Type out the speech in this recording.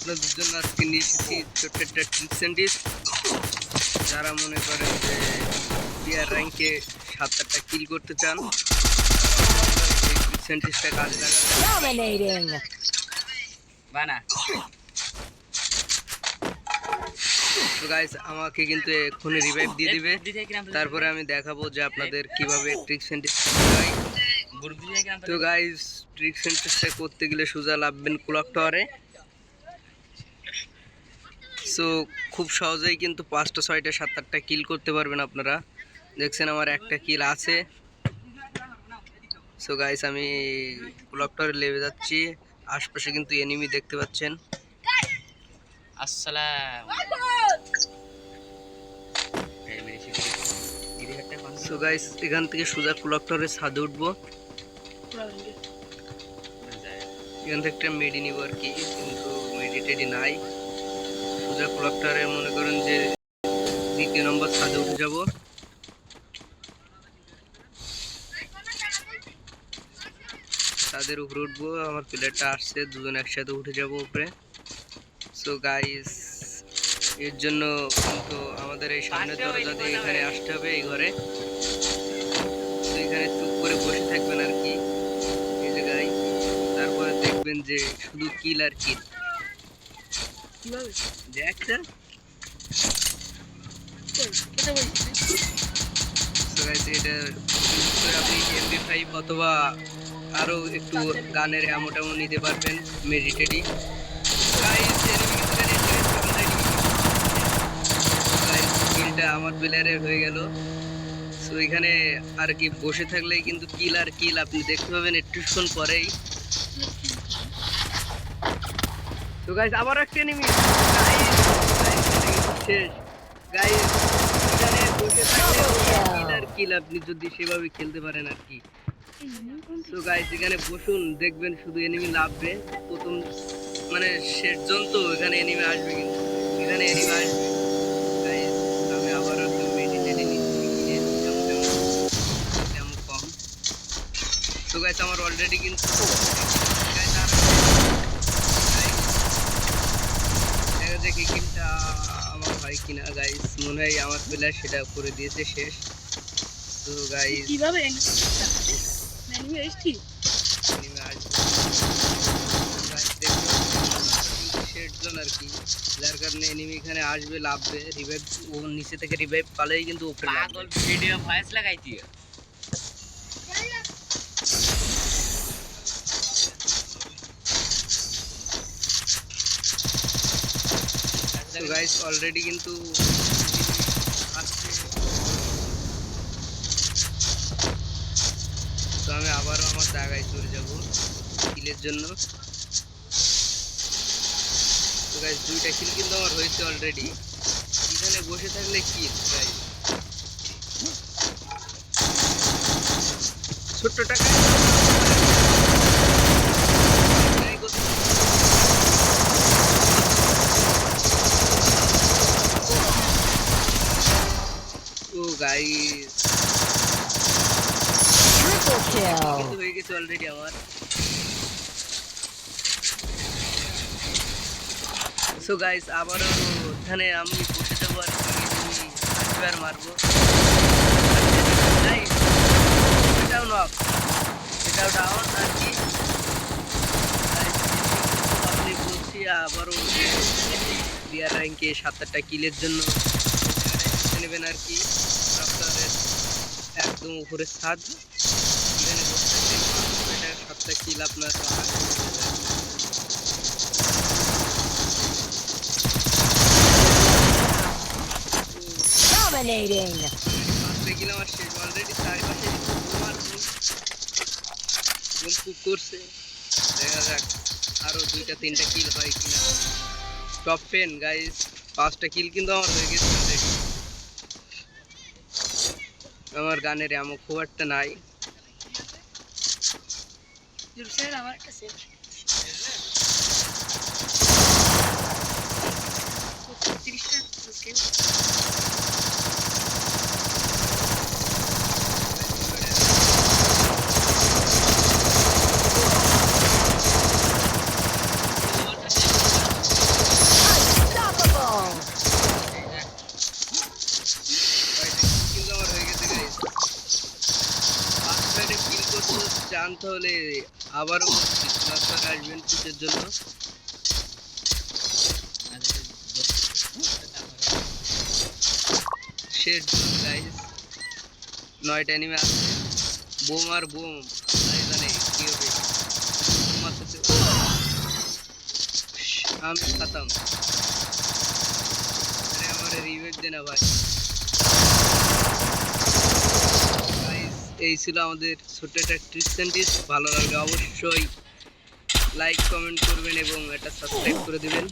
আপনাদের জন্য আজকে নিয়ে এসেছি ছোট্ট একটা টিপস যারা মনে করেন যে বিয়ার র্যাঙ্কে সাত আটটা কিল করতে চান টিপসটা কাজে লাগাবেন। বানা। তো গাইস আমাকে কিন্তু এক্ষুনি রিভাইভ দিয়ে দিবে। তারপরে আমি দেখাবো যে আপনাদের কীভাবে ট্রিক্স টিপস হয়। তো গাইস ট্রিক্স অ্যান্ড করতে গেলে সোজা লাভবেন ক্লক টাওয়ারে সো খুব সহজেই কিন্তু পাঁচটা, ছয়টা সাত আটটা কিল করতে পারবেন আপনারা। দেখছেন আমার একটা কিল আছে। সো গাইস আমি ক্লক টাওয়ারে লেবে যাচ্ছি। আশপাশে কিন্তু এনিমি দেখতে পাচ্ছেন। আসসালাম। সো গাইস এখান থেকে সোজা ক্লক টাওয়ারে ছাদে উঠবো। এখান থেকে একটা মেডি নিব আর কি, কিন্তু মেডি টেডি নাই। সোজা ক্লক টাওয়ারে মনে করেন যে দ্বিতীয় নম্বর ছাদে উঠে যাব। ছাদের উপরে উঠবো আমার প্লেয়ারটা আসছে দুজন একসাথে উঠে যাব উপরে। সো গাইস এর জন্য কিন্তু আমাদের এই সামনের দরজা দিয়ে এখানে আসতে হবে এই ঘরে। তো এখানে চুপ করে বসে থাকবেন আর কি। এই জায়গায় তারপরে দেখবেন যে শুধু কিল আর কিল। দেখ এটা আপনি এমবি ফাইভ অথবা আরও একটু গানের অ্যামো ট্যামো নিতে পারবেন মেডিটেডি কিলটা আমার প্লেয়ারের হয়ে গেল। সো এখানে আর কি বসে থাকলেই কিন্তু কিল আর কিল আপনি দেখতে পাবেন একটুক্ষণ পরেই। তো গাইস আবার একটা এনিমি শেষ। গাইস এখানে বসে থাকলে কিল আর কিল আপনি যদি সেভাবে খেলতে পারেন আর কি। তো গাইস এখানে বসুন, দেখবেন শুধু এনিমি লাভবে। প্রথম মানে শেষ জন তো এখানে এনিমি আসবে কিন্তু। এখানে এনিমি আসবে। আমি আবারও একটু মেডিটেটে কম। তো গাইস আমার অলরেডি কিন্তু দেখা কিনটা আমার হয় কিনা গাইস মনে হয় আমার প্লেয়ার সেটা করে দিয়েছে শেষ। তো গাইস কীভাবে আর কি। যার কারণে এনিমি এখানে আসবে লাভবে রিভাইভ ও নিচে থেকে রিভাইভ পালেই কিন্তু উপরে পাগল ভিডিও ভয়েস লাগাই দিও তো গাইস অলরেডি কিন্তু আসছে। তো আমি আবারও আমার জায়গায় চলে যাব, কিলের জন্য। তো গাইস দুইটা কিল কিন্তু আমার হয়েছে অলরেডি এখানে বসে থাকলে কিল গাইস ছোট্ট টাকা এই করতে- গাইস kill. কিন্তু হয়ে গেছে অলরেডি আমার। সো গাইস আবারও ওখানে আমি বসে যাব আর কি আমি আসবে আর মারবো এটাও নক এটাও ডাউন আর কি। আপনি বলছি আবারও বিয়ার র্যাঙ্কে সাত আটটা কিলের জন্য। নেবেন আর কি। আপনাদের একদম উপরে ছাদ। এখানে বসে থাকলে এটা সাতটা কিল আপনার Dominating. পাঁচটা কিল আমার শেষ। অলরেডি চারিপাশে বোমার বোম খুব করছে। দেখা যাক আরও দুইটা তিনটা কিল হয় কিনা। টপ টেন গাইস পাঁচটা কিল কিন্তু আমার হয়ে গেছে। আমার গানের এমন খুব একটা নাই স্যার আমার একটা সেট তিরিশটা আনতে হলে আবারও আসবেন পুষের জন্য। নয়টা এনিমে আছে। বোম আর বোম হবে? আমি খতম। আমার রিভেট দে না ভাই। এই ছিল আমাদের ছোট্ট একটা ট্রিক্স অ্যান্ড টিপস ভালো লাগবে অবশ্যই লাইক কমেন্ট করবেন এবং এটা সাবস্ক্রাইব করে দিবেন।